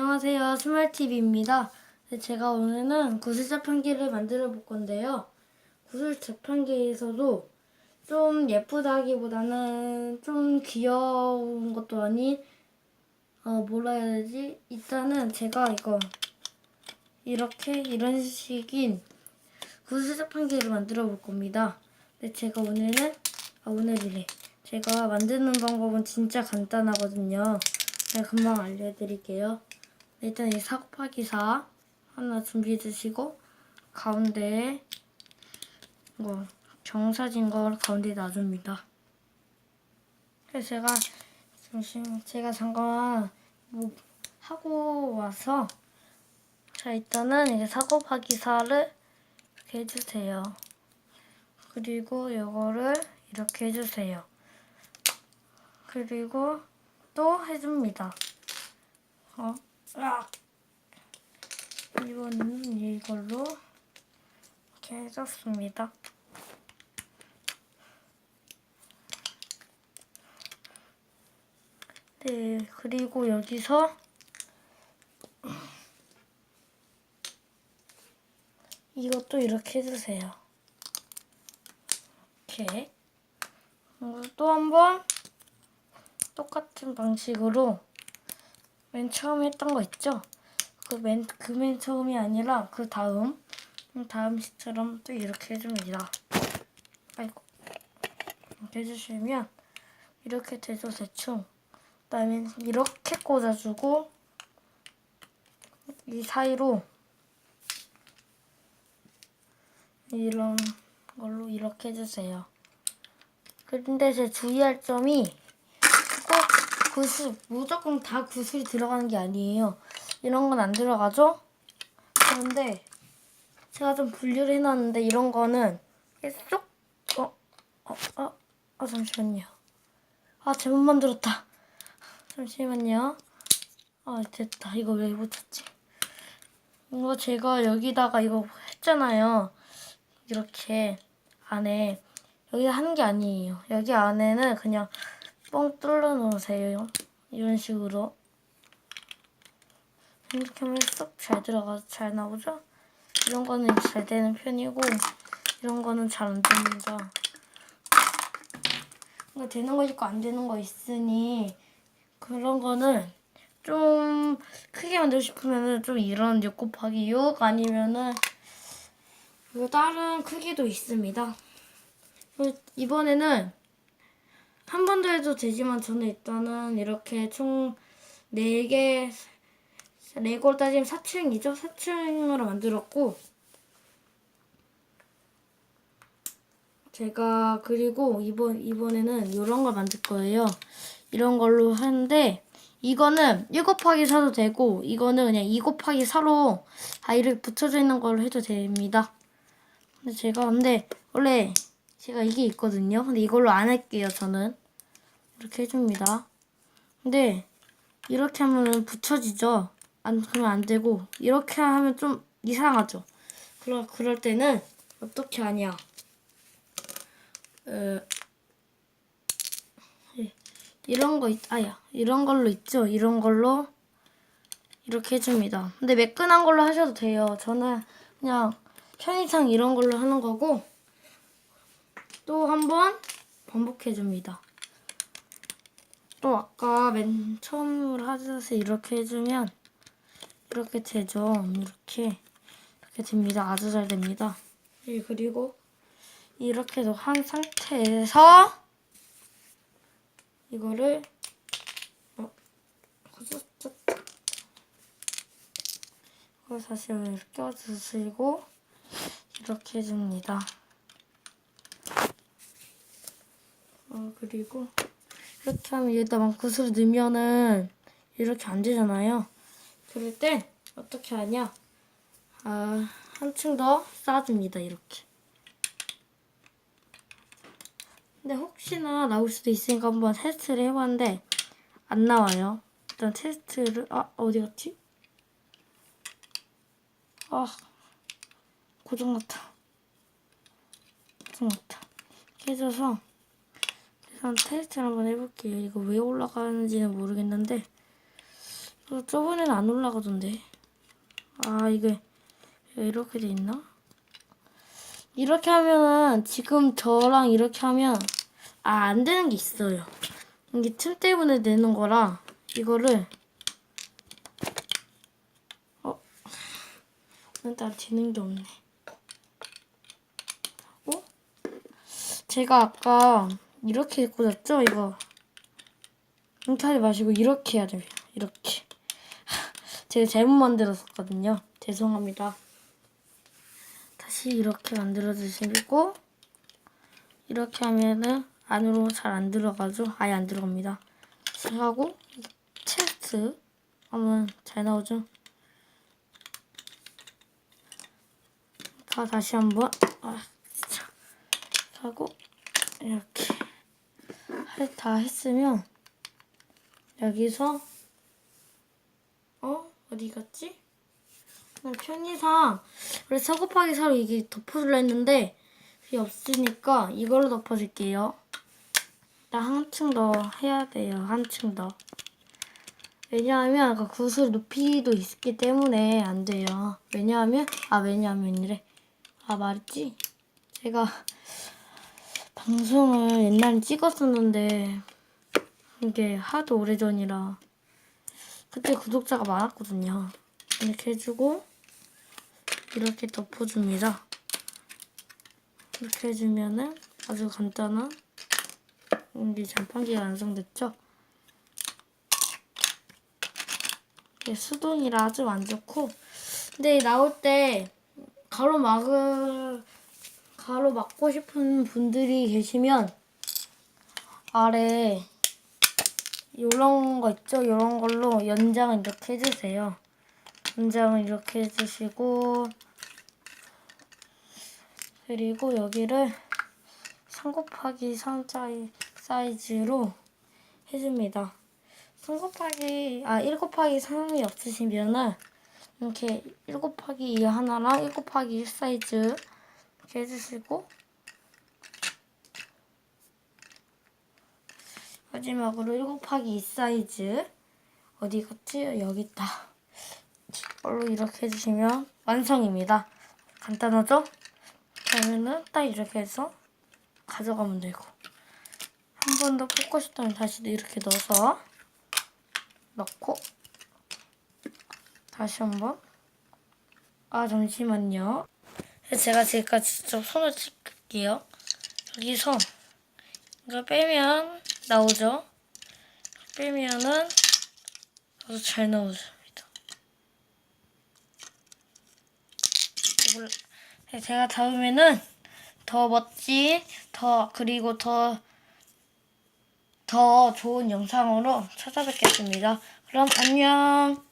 안녕하세요. 스말TV입니다. 네, 제가 오늘은 구슬 자판기를 만들어 볼 건데요. 구슬 자판기에서도 좀 예쁘다기보다는 좀 귀여운 것도 아닌, 어, 뭐라 해야 되지? 일단은 제가 이거, 이렇게, 이런 식인 구슬 자판기를 만들어 볼 겁니다. 근데 제가 오늘은, 아, 오늘이래. 제가 만드는 방법은 진짜 간단하거든요. 제가 금방 알려드릴게요. 일단 이4 하나 준비해 주시고 가운데에 뭐 정사진 걸 가운데 놔줍니다. 그래서 제가 잠시만 제가 잠깐 뭐 하고 와서 자 일단은 이게 사곱하기 4를 이렇게 해주세요. 그리고 이거를 이렇게 해주세요. 그리고 또 해줍니다. 어, 으악. 이거는 이걸로 이렇게 해줬습니다. 네, 그리고 여기서 이것도 이렇게 해주세요. 이렇게. 또 한 번 똑같은 방식으로 맨 처음 했던 거 있죠? 그 맨, 그 맨 처음이 아니라 그 다음, 음, 다음 시처럼 또 이렇게 해줍니다. 아이고. 이렇게 해주시면 이렇게 되죠, 대충. 그 다음에 이렇게 꽂아주고 이 사이로 이런 걸로 이렇게 해주세요. 근데 제 주의할 점이 꼭 구슬, 무조건 다 구슬이 들어가는 게 아니에요. 이런 건 안 들어가죠? 그런데 제가 좀 분류를 해놨는데 이런 거는 쏙, 어, 어, 어, 아, 잠시만요. 아, 잘못 만들었다. 잠시만요. 아, 됐다. 이거 왜 못했지? 이거 제가 여기다가 이거 했잖아요. 이렇게 안에 여기 하는 게 아니에요. 여기 안에는 그냥 뻥 뚫어 놓으세요. 이런 식으로. 이렇게 하면 쏙 잘 들어가서 잘 나오죠? 이런 거는 잘 되는 편이고 이런 거는 잘 안 됩니다. 이거 되는 거 있고 안 되는 거 있으니 그런 거는 좀 크게 만들고 싶으면은 좀 이런 6 곱하기 6 아니면은 이거 다른 크기도 있습니다. 이번에는 한 번 더 해도 되지만 저는 일단은 이렇게 총 4개, 레고를 따지면 4층이죠? 4층으로 만들었고, 제가 그리고 이번, 이번에는 이런 걸 만들 거예요. 이런 걸로 하는데, 이거는 1 곱하기 4도 되고, 이거는 그냥 2 곱하기 4로 아이를 붙여져 있는 걸로 해도 됩니다. 근데 제가, 근데 원래 제가 이게 있거든요. 근데 이걸로 안 할게요, 저는. 이렇게 해줍니다. 근데 이렇게 하면은 붙여지죠. 안 그러면 안 되고 이렇게 하면 좀 이상하죠. 그러 그럴 때는 어떻게 하냐? 어, 예, 이런 거 있, 아야 이런 걸로 있죠. 이런 걸로 이렇게 해줍니다. 근데 매끈한 걸로 하셔도 돼요. 저는 그냥 편의상 이런 걸로 하는 거고 또 한 번 반복해줍니다. 또 아까 맨 처음으로 하듯이 이렇게 해주면 이렇게 되죠. 이렇게 이렇게 됩니다. 아주 잘 됩니다. 예, 그리고 이렇게도 한 상태에서 이거를 어? 이걸 다시 여기 껴주시고 이렇게 해줍니다. 어, 그리고 이렇게 하면 여기다 막 구슬 넣으면은 이렇게 안 되잖아요. 그럴 때 어떻게 하냐? 아, 한층 더 쌓아줍니다. 이렇게. 근데 혹시나 나올 수도 있으니까 한번 테스트를 해봤는데 안 나와요. 일단 테스트를 아 어디 갔지? 아 고장났다. 고장났다. 해줘서 일단 테스트를 한번 해볼게요. 이거 왜 올라가는지는 모르겠는데 어, 저번에는 안 올라가던데. 아, 이게 왜 이렇게 돼 있나? 이렇게 하면은 지금 저랑 이렇게 하면 아, 안 되는 게 있어요. 이게 틈 때문에 내는 거라 이거를 어, 오늘따라 되는 게 없네. 어? 제가 아까 이렇게 입고 잤죠? 이거 이렇게 마시고 이렇게 해야 됩니다. 이렇게. 제가 잘못 만들었었거든요. 죄송합니다. 다시 이렇게 만들어 주시고 이렇게 하면은 안으로 잘 안 들어가죠. 아예 안 들어갑니다. 하고 체스트 하면 잘 나오죠. 자 다시 한번 아 하고 이렇게 할- 다 했으면 여기서 어 어디 갔지? 나 편의상 원래 4 곱하기 4로 이게 덮어줄라 했는데 그게 없으니까 이걸로 덮어줄게요. 일단 한층 더 해야 돼요. 한층 더. 왜냐하면 아까 구슬 높이도 있기 때문에 안 돼요. 왜냐하면 아 왜냐하면 이래. 아 말했지? 제가 방송을 옛날에 찍었었는데 이게 하도 오래전이라 그때 구독자가 많았거든요. 이렇게 해주고 이렇게 덮어줍니다. 이렇게 해주면은 아주 간단한 이제 장판기가 완성됐죠? 이게 수동이라 아주 안 좋고 근데 나올 때 가로 막을 가로 막고 싶은 분들이 계시면 아래 요런 거 있죠? 요런 걸로 연장을 이렇게 해주세요. 연장을 이렇게 해주시고 그리고 여기를 3 곱하기 3 사이, 사이즈로 해줍니다. 3 곱하기 아 1 곱하기 3이 없으시면은 이렇게 1 곱하기 2 하나랑 1 곱하기 1 사이즈 해주시고 마지막으로 1 곱하기 2 사이즈 어디 갔지? 여기 있다. 이걸로 이렇게 해주시면 완성입니다. 간단하죠? 그러면은 딱 이렇게 해서 가져가면 되고 한 번 더 뽑고 싶다면 다시 이렇게 넣어서 넣고 다시 한번 아 잠시만요. 제가 지금까지 직접 손을 찍을게요. 여기서 이거 빼면 나오죠? 빼면은 아주 잘 나오죠. 이걸 제가 다음에는 더 멋진, 더 그리고 더 더 좋은 영상으로 찾아뵙겠습니다. 그럼 안녕.